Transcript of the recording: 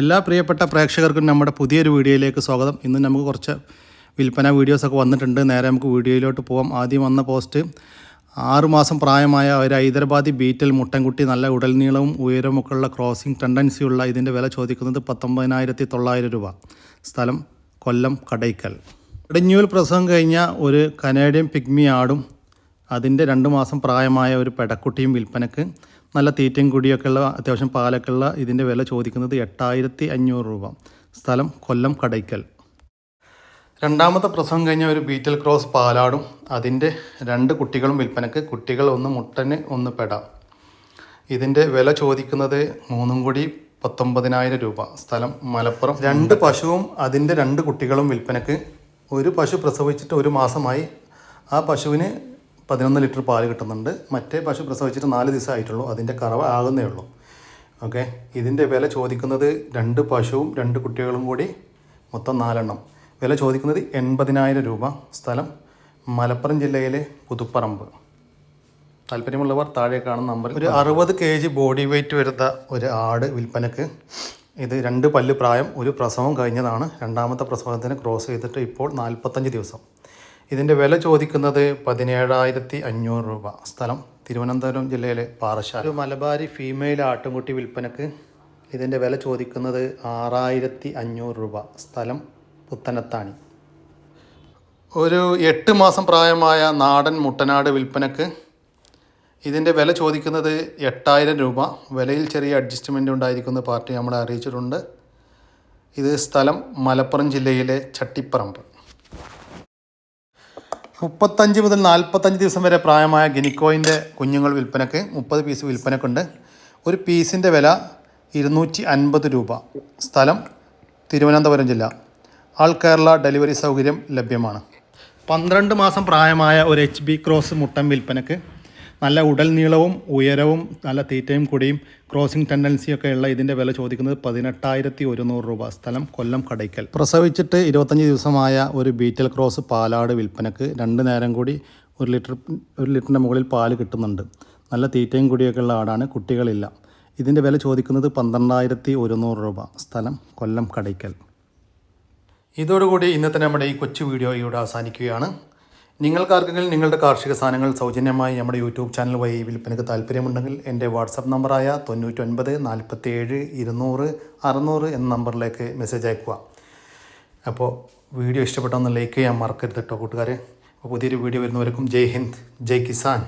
എല്ലാ പ്രിയപ്പെട്ട പ്രേക്ഷകർക്കും നമ്മുടെ പുതിയൊരു വീഡിയോയിലേക്ക് സ്വാഗതം. ഇന്ന് നമുക്ക് കുറച്ച് വിൽപ്പന വീഡിയോസൊക്കെ വന്നിട്ടുണ്ട്. നേരെ നമുക്ക് വീഡിയോയിലോട്ട് പോകാം ആദ്യം വന്ന പോസ്റ്റ് ആറുമാസം പ്രായമായ ഒരു ഹൈദരാബാദി ബീറ്റൽ മുട്ടൻകുട്ടി നല്ല ഉടൽനീളവും ഉയരമൊക്കെ ഉള്ള ക്രോസിംഗ് ടെൻഡൻസിയുള്ള ഇതിന്റെ വില ചോദിക്കുന്നത് പത്തൊമ്പതിനായിരത്തി തൊള്ളായിരം രൂപ. സ്ഥലം കൊല്ലം കടയ്ക്കൽ. ഇടഞ്ഞൂൽ പ്രസവം കഴിഞ്ഞ ഒരു കനേഡിയൻ പിഗ്മി ആടും അതിന്റെ രണ്ട് മാസം പ്രായമായ ഒരു പെടക്കുട്ടിയും വിൽപ്പനക്ക് നല്ല തീറ്റയും കുടിയൊക്കെ ഉള്ള അത്യാവശ്യം പാലൊക്കെ ഉള്ള ഇതിന്റെ വില ചോദിക്കുന്നത് എട്ടായിരത്തി അഞ്ഞൂറ് രൂപ. സ്ഥലം കൊല്ലം കടയ്ക്കൽ. രണ്ടാമത്തെ പ്രസവം കഴിഞ്ഞ ഒരു ബീറ്റൽ ക്രോസ് പാലാടും. അതിന്റെ രണ്ട് കുട്ടികളും വിൽപ്പനക്ക്. കുട്ടികൾ ഒന്ന് മുട്ടന് ഒന്ന് പെട. ഇതിന്റെ വില ചോദിക്കുന്നത് മൂന്നും കൂടി പത്തൊമ്പതിനായിരം രൂപ. സ്ഥലം മലപ്പുറം. രണ്ട് പശുവും അതിന്റെ രണ്ട് കുട്ടികളും വിൽപ്പനക്ക്. ഒരു പശു പ്രസവിച്ചിട്ട് ഒരു മാസമായി. ആ പശുവിന് പതിനൊന്ന് ലിറ്റർ പാൽ കിട്ടുന്നുണ്ട്. മറ്റേ പശു പ്രസവിച്ചിട്ട് നാല് ദിവസം ആയിട്ടുള്ളൂ അതിന്റെ കറവ ആകുന്നേ ഉള്ളൂ. ഓക്കെ? ഇതിന്റെ വില ചോദിക്കുന്നത് രണ്ട് പശുവും രണ്ട് കുട്ടികളും കൂടി മൊത്തം നാലെണ്ണം. വില ചോദിക്കുന്നത് എൺപതിനായിരം രൂപ സ്ഥലം മലപ്പുറം ജില്ലയിലെ പുതുപ്പറമ്പ്. താല്പര്യമുള്ളവർ താഴെ കാണുന്ന നമ്പർ ഒരു അറുപത് കെ ജി ബോഡി വെയിറ്റ് വരുന്ന ഒരു ആട് വിൽപ്പനക്ക് ഇത് രണ്ട് പല്ല് പ്രായം ഒരു പ്രസവം കഴിഞ്ഞതാണ്. രണ്ടാമത്തെ പ്രസവത്തിന് ക്രോസ് ചെയ്തിട്ട് ഇപ്പോൾ നാൽപ്പത്തഞ്ച് ദിവസം. ഇതിന്റെ വില ചോദിക്കുന്നത് പതിനേഴായിരത്തി അഞ്ഞൂറ് രൂപ. സ്ഥലം തിരുവനന്തപുരം ജില്ലയിലെ പാറശാല ഒരു മലബാരി ഫീമെയിൽ ആട്ടുംകുട്ടി വിൽപ്പനക്ക് ഇതിന്റെ വില ചോദിക്കുന്നത് ആറായിരത്തി അഞ്ഞൂറ് രൂപ. സ്ഥലം പുത്തനത്താണി. ഒരു എട്ട് മാസം പ്രായമായ നാടൻ മുട്ടനാട് വിൽപ്പനക്ക് ഇതിന്റെ വില ചോദിക്കുന്നത് എട്ടായിരം രൂപ. വിലയിൽ ചെറിയ അഡ്ജസ്റ്റ്മെന്റ് ഉണ്ടായിരിക്കുന്ന പാർട്ടി നമ്മളെ അറിയിച്ചിട്ടുണ്ട്. ഇത് സ്ഥലം മലപ്പുറം ജില്ലയിലെ ചട്ടിപ്പറമ്പ്. മുപ്പത്തഞ്ച് മുതൽ നാൽപ്പത്തഞ്ച് ദിവസം വരെ പ്രായമായ ഗിനിക്കോയിന്റെ കുഞ്ഞുങ്ങൾ വിൽപ്പനക്ക് മുപ്പത് പീസ് വിൽപ്പനക്കുണ്ട്. ഒരു പീസിന്റെ വില ഇരുന്നൂറ്റി അൻപത് രൂപ. സ്ഥലം തിരുവനന്തപുരം ജില്ല. ആൾ കേരള ഡെലിവറി സൗകര്യം ലഭ്യമാണ്. പന്ത്രണ്ട് മാസം പ്രായമായ ഒരു എച്ച് ബി ക്രോസ് മുട്ടൻ വിൽപ്പനക്ക് നല്ല ഉടൽ നീളവും ഉയരവും നല്ല തീറ്റയും കൂടിയും ക്രോസിംഗ് ടെൻഡൻസിയൊക്കെ ഉള്ള ഇതിന്റെ വില ചോദിക്കുന്നത് പതിനെട്ടായിരത്തി ഒരുന്നൂറ് രൂപ. സ്ഥലം കൊല്ലം കടയ്ക്കൽ. പ്രസവിച്ചിട്ട് ഇരുപത്തഞ്ച് ദിവസമായ ഒരു ബീറ്റൽ ക്രോസ് പാലാട് വിൽപ്പനക്ക് രണ്ട് നേരം കൂടി ഒരു ലിറ്റർ ഒരു ലിറ്ററിന്റെ മുകളിൽ പാൽ കിട്ടുന്നുണ്ട്. നല്ല തീറ്റയും കൂടിയൊക്കെ ഉള്ള ആടാണ് കുട്ടികളില്ല. ഇതിന്റെ വില ചോദിക്കുന്നത് പന്ത്രണ്ടായിരത്തി ഒരുന്നൂറ് രൂപ. സ്ഥലം കൊല്ലം കടയ്ക്കൽ. ഇതോടുകൂടി ഇന്നത്തെ നമ്മുടെ ഈ കൊച്ചു വീഡിയോ ഇവിടെ അവസാനിക്കുകയാണ്. നിങ്ങൾക്കാർക്കെങ്കിലും നിങ്ങളുടെ കാർഷിക സാധനങ്ങൾ സൗജന്യമായി നമ്മുടെ യൂട്യൂബ് ചാനൽ വഴി വിൽപ്പനയ്ക്ക് താല്പര്യമുണ്ടെങ്കിൽ എന്റെ വാട്സപ്പ് നമ്പറായ തൊണ്ണൂറ്റൊൻപത് നാൽപ്പത്തി ഏഴ് ഇരുന്നൂറ് അറുന്നൂറ് എന്ന നമ്പറിലേക്ക് മെസ്സേജ് അയക്കുക അപ്പോൾ വീഡിയോ ഇഷ്ടപ്പെട്ടൊന്ന് ലൈക്ക് ചെയ്യാൻ മറക്കരുത് കേട്ടോ കൂട്ടുകാരെ. അപ്പോൾ പുതിയൊരു വീഡിയോ വരുന്നവർക്കും ജയ് ഹിന്ദ് ജയ് കിസാൻ.